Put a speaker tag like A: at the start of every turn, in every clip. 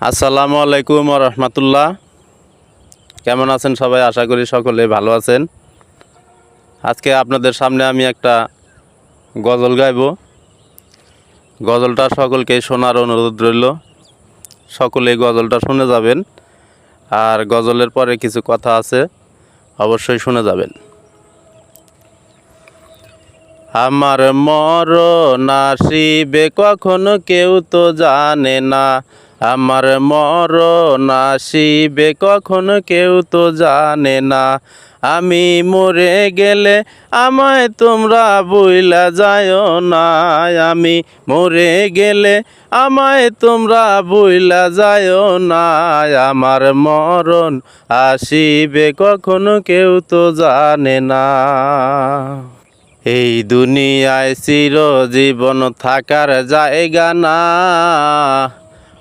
A: আসসালামু আলাইকুম রহমতুল্লাহ। কেমন আছেন সবাই? আশা করি সকলে ভালো আছেন। আজকে আপনাদের সামনে আমি একটা গজল গাইব। গজলটা সকলকে শোনার অনুরোধ রইল। সকলে গজলটা শুনে যাবেন। আর গজলের পরে কিছু কথা আছে, অবশ্যই শুনে যাবেন। আমার মরণ আসিবে কখনো কেউ তো জানে না। আমার মরণ আসিবে কখনো কেউ তো জানে না। আমি মরে গেলে আমায় তোমরা বইলা যায় না। আমি মরে গেলে আমায় তোমরা বইলা যায় না। আমার মরণ আসিবে কখনো কেউ তো জানে না। এই দুনিয়ায় চিরজীবন থাকার জায়গা না।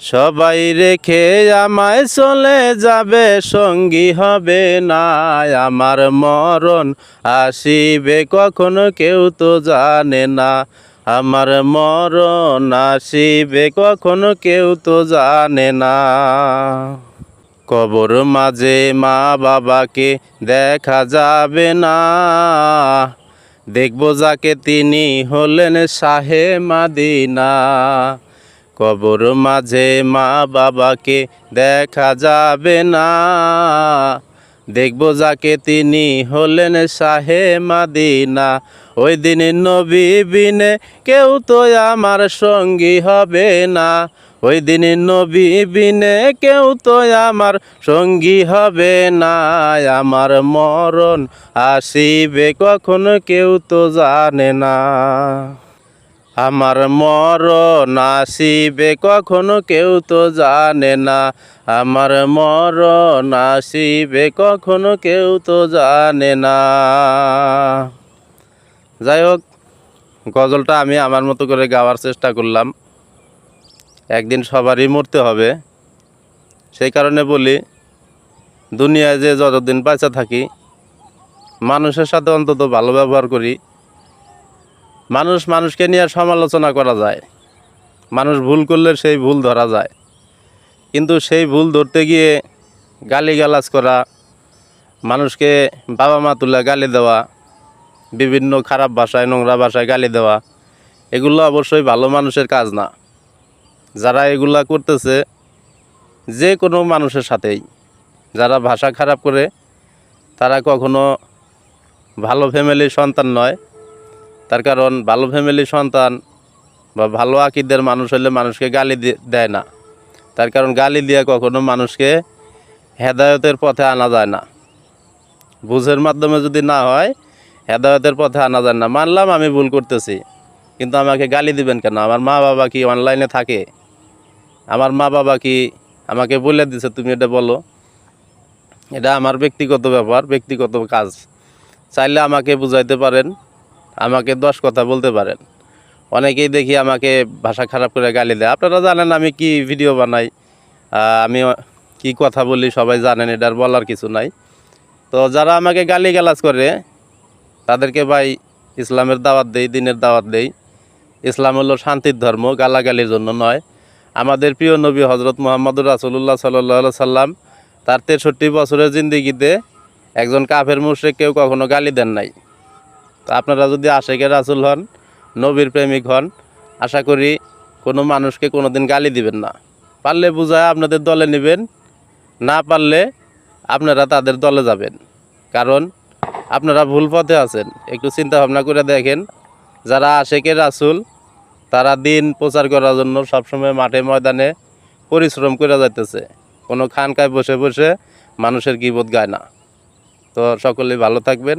A: সবাই রেখে আমায় চলে যাবে, সঙ্গী হবে না। আমার মরণ আসিবে কখনো, কেউ তো জানে না। আমার মরণ আসিবে কখনো, কেউ তো জানে না। কবর মাঝে মা বাবাকে দেখা যাবে না। দেখব যাকে তিনি হলেন শাহে মাদিনা। কবর মাঝে মা বাবাকে দেখা যাবে না। দেখব যাকে তিনি হলেন শাহে মাদিনা। ওই দিন নবী বিনে কেউ তো আমার সঙ্গী হবে না। ওই দিন নবী বিনে কেউ তো আমার সঙ্গী হবে না। আমার মরণ আসিবে কখনো কেউ তো জানে না। আমার মর নাসিবে কখনো কেউ তো জানে না। আমার মর নাসিবে কখনো কেউ তো জানে না। যাই হোক, গজলটা আমি আমার মতো করে গাওয়ার চেষ্টা করলাম। একদিন সবারই মরতে হবে। সেই কারণে বলি, দুনিয়ায় যে যতদিন বাঁচা থাকি, মানুষের সাথে অন্তত ভালো ব্যবহার করি। মানুষ মানুষকে নিয়ে সমালোচনা করা যায়। মানুষ ভুল করলে সেই ভুল ধরা যায়। কিন্তু সেই ভুল ধরতে গিয়ে গালিগালাজ করা, মানুষকে বাবা মা তুলে গালি দেওয়া, বিভিন্ন খারাপ ভাষায়, নোংরা ভাষায় গালি দেওয়া, এগুলো অবশ্যই ভালো মানুষের কাজ না। যারা এগুলা করতেছে, যে কোনো মানুষের সাথেই। যারা ভাষা খারাপ করে, তারা কখনো ভালো ফ্যামিলির সন্তান নয়। তার কারণ ভালো ফ্যামিলির সন্তান বা ভালো আকিদের মানুষ হলে মানুষকে গালি দেয় না। তার কারণ গালি দিয়ে কখনো মানুষকে হেদায়তের পথে আনা যায় না। বুঝের মাধ্যমে যদি না হয়, হেদায়তের পথে আনা যায় না। মানলাম আমি ভুল করতেছি, কিন্তু আমাকে গালি দিবেন কেন? আমার মা বাবা কি অনলাইনে থাকে? আমার মা বাবা কি আমাকে বলে দিছে? তুমি এটা বলো। এটা আমার ব্যক্তিগত ব্যাপার, ব্যক্তিগত কাজ। চাইলে আমাকে বুঝাইতে পারেন। আমাকে দশ কথা বলতে পারেন। অনেকেই দেখি আমাকে ভাষা খারাপ করে গালি দেয়। আপনারা জানেন আমি কি ভিডিও বানাই আমি কি কথা বলি সবাই জানেন, এটার বলার কিছু নাই। তো যারা আমাকে গালি গালাজ করে, তাদেরকে ভাই ইসলামের দাওয়াত দেই, দিনের দাওয়াত দেই। ইসলাম হলো শান্তির ধর্ম, গালাগালির জন্য নয়। আমাদের প্রিয় নবী হজরত মোহাম্মদুর রাসুল্লাহ সাল্লাহ সাল্লাম, তার তেষট্টি বছরের জিন্দিগিতে একজন কাফের মুশ্রেক কেউ কখনো গালি দেন নাই। তো আপনারা যদি আশেকের রাসুল হন, নবীর প্রেমিক হন, আশা করি কোনো মানুষকে কোনো দিন গালি দিবেন না। পারলে বুঝায় আপনাদের দলে নেবেন, না পারলে আপনারা তাদের দলে যাবেন। কারণ আপনারা ভুল পথে আছেন। একটু চিন্তা ভাবনা করে দেখেন, যারা আশেকের রাসুল, তারা দিন প্রচার করার জন্য সবসময় মাঠে ময়দানে পরিশ্রম করে যাইতেছে। কোনো খানকায় বসে বসে মানুষের গিবোধ গায় না। তো সকলেই ভালো থাকবেন।